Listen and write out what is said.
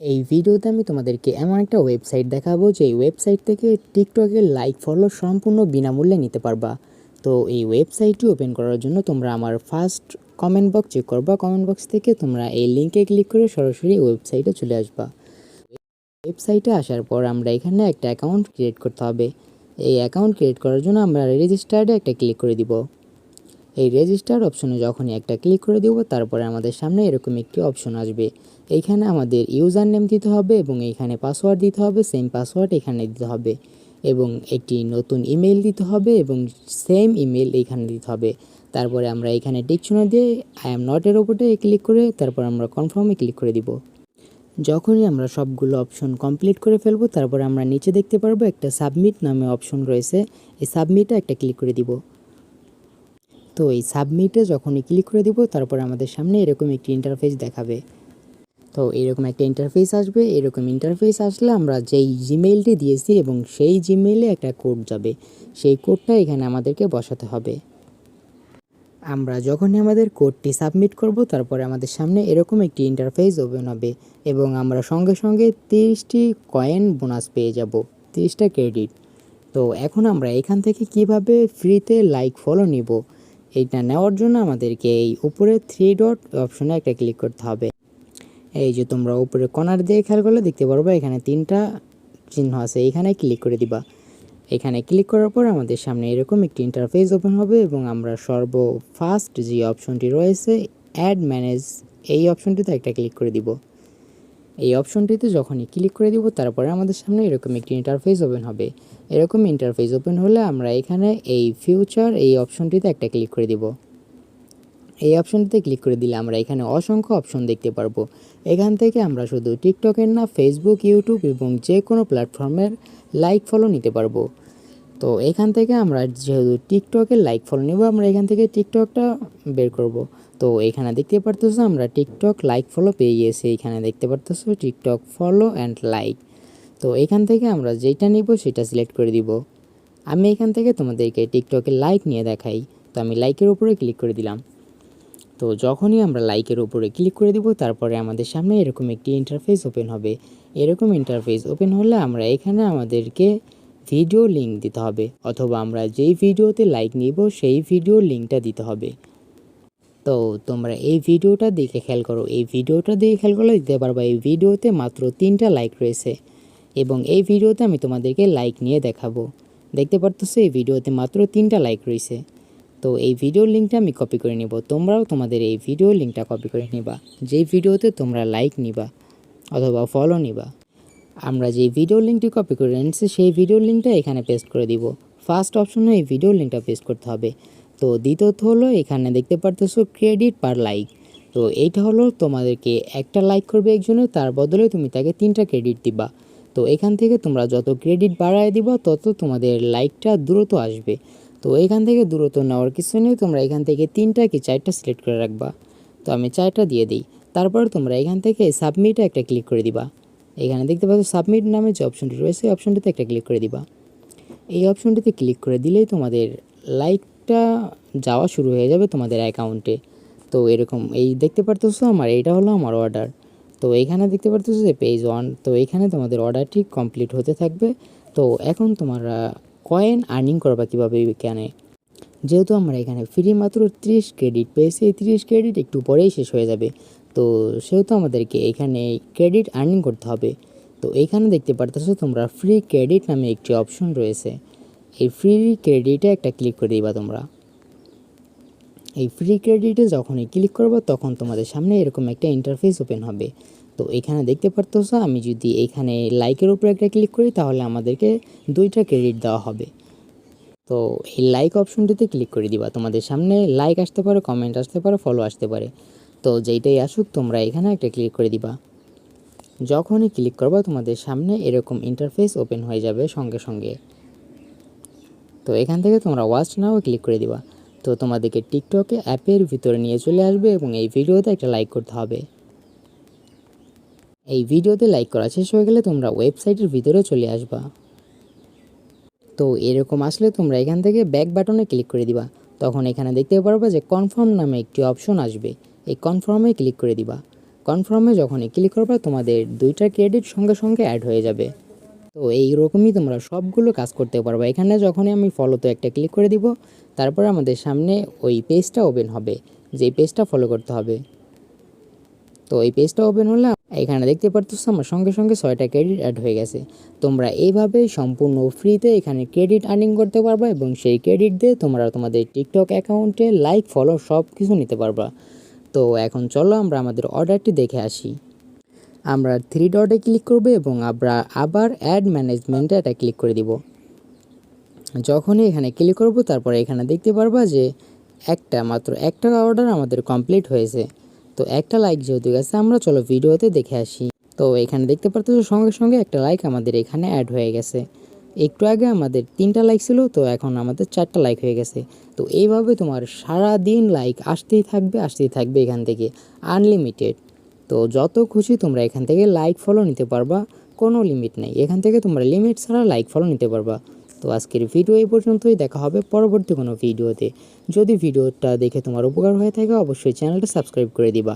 এই ভিডিওতে আমি তোমাদেরকে এমন একটা ওয়েবসাইট দেখাবো যে এই ওয়েবসাইট থেকে টিকটকের লাইক ফলো সম্পূর্ণ বিনামূল্যে নিতে পারবা। তো এই ওয়েবসাইটটি ওপেন করার জন্য তোমরা আমার ফার্স্ট কমেন্ট বক্স চেক করবা। কমেন্ট বক্স থেকে তোমরা এই লিঙ্কে ক্লিক করে সরাসরি ওয়েবসাইটে চলে আসবা। ওয়েবসাইটে আসার পর আমরা এখানে একটা অ্যাকাউন্ট ক্রিয়েট করতে হবে। এই অ্যাকাউন্ট ক্রিয়েট করার জন্য আমরা রেজিস্টার্ডে একটা ক্লিক করে দিব। এই রেজিস্টার অপশনে যখনই একটা ক্লিক করে দেবো, তারপরে আমাদের সামনে এরকম একটি অপশন আসবে। এইখানে আমাদের ইউজার নেম দিতে হবে এবং এইখানে পাসওয়ার্ড দিতে হবে সেম পাসওয়ার্ড এখানে দিতে হবে এবং একটি নতুন ইমেল দিতে হবে এবং সেম ইমেল এইখানে দিতে হবে। তারপরে আমরা এখানে ডিকশনারি দিয়ে আই এম নটের ওপরে ক্লিক করে তারপর আমরা কনফার্মে ক্লিক করে দিব। যখনই আমরা সবগুলো অপশন কমপ্লিট করে ফেলব, তারপর আমরা নিচে দেখতে পারব একটা সাবমিট নামে অপশন রয়েছে। এই সাবমিটে একটা ক্লিক করে দিব। তো এই সাবমিটে যখনই ক্লিক করে দিব, তারপর আমাদের সামনে এরকম একটি ইন্টারফেস দেখাবে। তো এরকম একটা ইন্টারফেস আসবে, এরকম ইন্টারফেস আসলে আমরা যেই জিমেইলটি দিয়েছি এবং সেই জিমেইলে একটা কোড যাবে। সেই কোডটা এখানে আমাদেরকে বসাতে হবে। আমরা যখনই আমাদের কোডটি সাবমিট করব, তারপরে আমাদের সামনে এরকম একটি ইন্টারফেস ওপেন হবে এবং আমরা সঙ্গে সঙ্গে তিরিশটি কয়েন বোনাস পেয়ে যাব, তিরিশটা ক্রেডিট তো এখন আমরা এখান থেকে কীভাবে ফ্রিতে লাইক ফলো নিব, এটা নেওয়ার জন্য আমাদেরকে এই উপরে থ্রি ডট অপশনে একটা ক্লিক করতে হবে। এই যে তোমরা উপরে কর্নার দিয়ে খেয়াল করলে দেখতে পারবে এখানে তিনটা চিহ্ন আছে। এখানে ক্লিক করে দিবা। এখানে ক্লিক করার পর আমাদের সামনে এরকম একটি ইন্টারফেস ওপেন হবে এবং আমরা সর্ব ফার্স্ট যে অপশনটি রয়েছে অ্যাড ম্যানেজ এই অপশনটিতে একটা ক্লিক করে দিব। এই অপশনটিতে যখনই ক্লিক করে দিব, তারপরে আমাদের সামনে এরকম একটি ইন্টারফেস ওপেন হবে। এরকম ইন্টারফেস ওপেন হলে আমরা এখানে এই ফিউচার এই অপশনটিতে একটা ক্লিক করে দিব। এই অপশনটিতে ক্লিক করে দিলে আমরা এখানে অসংখ্য অপশন দেখতে পারব। এখান থেকে আমরা শুধু টিকটকের না ফেসবুক ইউটিউব এবং যে কোনো প্ল্যাটফর্মের লাইক ফলো নিতে পারব। তো এখান থেকে আমরা যেহেতু টিকটকের লাইক ফলো নেব, আমরা এখান থেকে টিকটকটা বের করব। তো এখানে দেখতে পারতেছো আমরা টিকটক লাইক ফলো পেয়ে গিয়েছি। এখানে দেখতে পারতেছো টিকটক ফলো অ্যান্ড লাইক তো এখান থেকে আমরা যেটা নিব সেটা সিলেক্ট করে দিব। আমি এখান থেকে তোমাদেরকে টিকটকে লাইক নিয়ে দেখাই। তো আমি লাইকের উপরে ক্লিক করে দিলাম। তো যখনই আমরা লাইকের উপরে ক্লিক করে দিব, তারপরে আমাদের সামনে এরকম একটি ইন্টারফেস ওপেন হবে। এরকম ইন্টারফেস ওপেন হলে আমরা এখানে আমাদেরকে ভিডিও লিঙ্ক দিতে হবে, অথবা আমরা যেই ভিডিওতে লাইক নিব, সেই ভিডিও লিঙ্কটা দিতে হবে। তো তোমরা এই ভিডিওটা দেখে খেয়াল করো, এই ভিডিওটা দেখে খেয়াল করলে দিতে পারবা এই ভিডিওতে মাত্র তিনটা লাইক রয়েছে, এবং এই ভিডিওতে আমি তোমাদেরকে লাইক নিয়ে দেখাবো। দেখতে পারতেছো এই ভিডিওতে মাত্র তিনটা লাইক রয়েছে। তো এই ভিডিও লিঙ্কটা আমি কপি করে নিব। তোমরাও তোমাদের এই ভিডিও লিঙ্কটা কপি করে নিবা। যেই ভিডিওতে তোমরা লাইক নিবা অথবা ফলো নিবা, আমরা যে ভিডিও লিঙ্কটি কপি করে এনেছি, সেই ভিডিও লিঙ্কটা এখানে পেস্ট করে দিব। ফার্স্ট অপশনে এই ভিডিও লিঙ্কটা পেস্ট করতে হবে। তো দ্বিতীয়ত হলো, এখানে দেখতে পারতেছো ক্রেডিট পার লাইক তো এইটা হলো তোমাদেরকে একটা লাইক করবে একজনের, তার বদলে তুমি তাকে তিনটা ক্রেডিট দিবা। তো এখান থেকে তোমরা যত ক্রেডিট বাড়ায় দিবা, তত তোমাদের লাইকটা দ্রুত আসবে। তো এখান থেকে দূরত্ব নেওয়ার কিছু নেই, তোমরা এখান থেকে তিনটা কি চারটা সিলেক্ট করে রাখবা। তো আমি চারটা দিয়ে দিই, তারপর তোমরা এখান থেকে সাবমিটে একটা ক্লিক করে দিবা। এখানে দেখতে পাচ্ছ সাবমিট নামে যে অপশনটি রয়েছে, এই অপশনটিতে একটা ক্লিক করে দিবা। এই অপশনটিতে ক্লিক করে দিলেই তোমাদের লাইকটা যাওয়া শুরু হয়ে যাবে তোমাদের অ্যাকাউন্টে তো এরকম, এই দেখতে পারতেছো আমার, এইটা হলো আমার অর্ডার তো এখানে দেখতে পারতেছো যে পেজ ওয়ান তো এখানে তোমাদের অর্ডারটি কমপ্লিট হতে থাকবে। তো এখন তোমরা কয়েন আর্নিং করবা কীভাবে এখানে, যেহেতু আমরা এখানে ফ্রি মাত্র ত্রিশ ক্রেডিট পেয়েছি, এই ত্রিশ ক্রেডিট একটু পরেই শেষ হয়ে যাবে। তো সেহেতু আমাদেরকে এখানে ক্রেডিট আর্নিং করতে হবে। তো এখানে দেখতে পারতেছো তোমরা ফ্রি ক্রেডিট নামে একটি অপশন রয়েছে। এই ফ্রি ক্রেডিটে একটা ক্লিক করে দিবা তোমরা। এই ফ্রি ক্রেডিটে যখনই ক্লিক করব, তখন তোমাদের সামনে এরকম একটা ইন্টারফেস ওপেন হবে। তো এখানে দেখতে পারতেছো আমি যদি এখানে লাইকের উপরে একটা ক্লিক করি, তাহলে আমাদেরকে দুইটা ক্রেডিট দেওয়া হবে। তো এই লাইক অপশনটিতে ক্লিক করে দিবা। তোমাদের সামনে লাইক আসতে পারে কমেন্ট আসতে পারে ফলো আসতে পারে। তো যেইটাই আসুক, তোমরা এখানে একটা ক্লিক করে দিবা। যখনই ক্লিক করবা, তোমাদের সামনে এরকম ইন্টারফেস ওপেন হয়ে যাবে সঙ্গে সঙ্গে। তো এখান থেকে তোমরা ওয়াচ নাও ক্লিক করে দিবা। তো তোমাদেরকে টিকটকে অ্যাপের ভিতরে নিয়ে চলে আসবে এবং এই ভিডিওতে একটা লাইক করতে হবে। এই ভিডিওতে লাইক করা শেষ হয়ে গেলে তোমরা ওয়েবসাইটের ভিতরে চলে আসবা। তো এরকম আসলে তোমরা এখান থেকে ব্যাক বাটনে ক্লিক করে দিবা। তখন এখানে দেখতে পারবে যে কনফার্ম নামে একটি অপশন আসবে। এই কনফার্মে ক্লিক করে দিবা। কনফার্মে যখনই ক্লিক করবে, তোমাদের দুইটা ক্রেডিট সঙ্গে সঙ্গে অ্যাড হয়ে যাবে। তো এইরকমই তোমরা সবগুলো কাজ করতে পারবে। এখানে যখনই আমি ফলোতে একটা ক্লিক করে দিব, তারপর আমাদের সামনে ওই পেজটা ওপেন হবে যে পেজটা ফলো করতে হবে। তো এই পেজটা ওপেন হলে এখানে দেখতে পারতেছো আমার সঙ্গে সঙ্গে ছয়টা ক্রেডিট অ্যাড হয়ে গেছে। তোমরা এইভাবে সম্পূর্ণ ফ্রিতে এখানে ক্রেডিট আর্নিং করতে পারবা এবং সেই ক্রেডিট দিয়ে তোমরা তোমাদের টিকটক অ্যাকাউন্টে লাইক ফলো সব কিছু নিতে পারবা। তো এখন চলো আমরা আমাদের অর্ডারটি দেখে আসি। আমরা থ্রি ডটে ক্লিক করব এবং আমরা আবার অ্যাড ম্যানেজমেন্টে এটা ক্লিক করে দিব। যখনই এখানে ক্লিক করব তারপরে এখানে দেখতে পারবা যে একটা মাত্র একটা অর্ডার আমাদের কমপ্লিট হয়েছে। তো একটা লাইক যেহেতু গেছে, আমরা চলো ভিডিওতে দেখে আসি। তো এখানে দেখতে পারতেছো, সঙ্গে সঙ্গে একটা লাইক আমাদের এখানে অ্যাড হয়ে গেছে। একটু আগে আমাদের তিনটা লাইক ছিল, তো এখন আমাদের চারটা লাইক হয়ে গেছে। তো এইভাবে তোমার সারা দিন লাইক আসতেই থাকবে আসতেই থাকবে এখান থেকে আনলিমিটেড তো যত খুশি তোমরা এখান থেকে লাইক ফলো নিতে পারবা, কোনো লিমিট নেই। এখান থেকে তোমরা লিমিট ছাড়া লাইক ফলো নিতে পারবা। তো আজকের ভিডিও এই পর্যন্তই। দেখা হবে পরবর্তী কোনো ভিডিওতে যদি ভিডিওটা দেখে তোমার উপকার হয়ে থাকে, অবশ্যই চ্যানেলটা সাবস্ক্রাইব করে দিবা।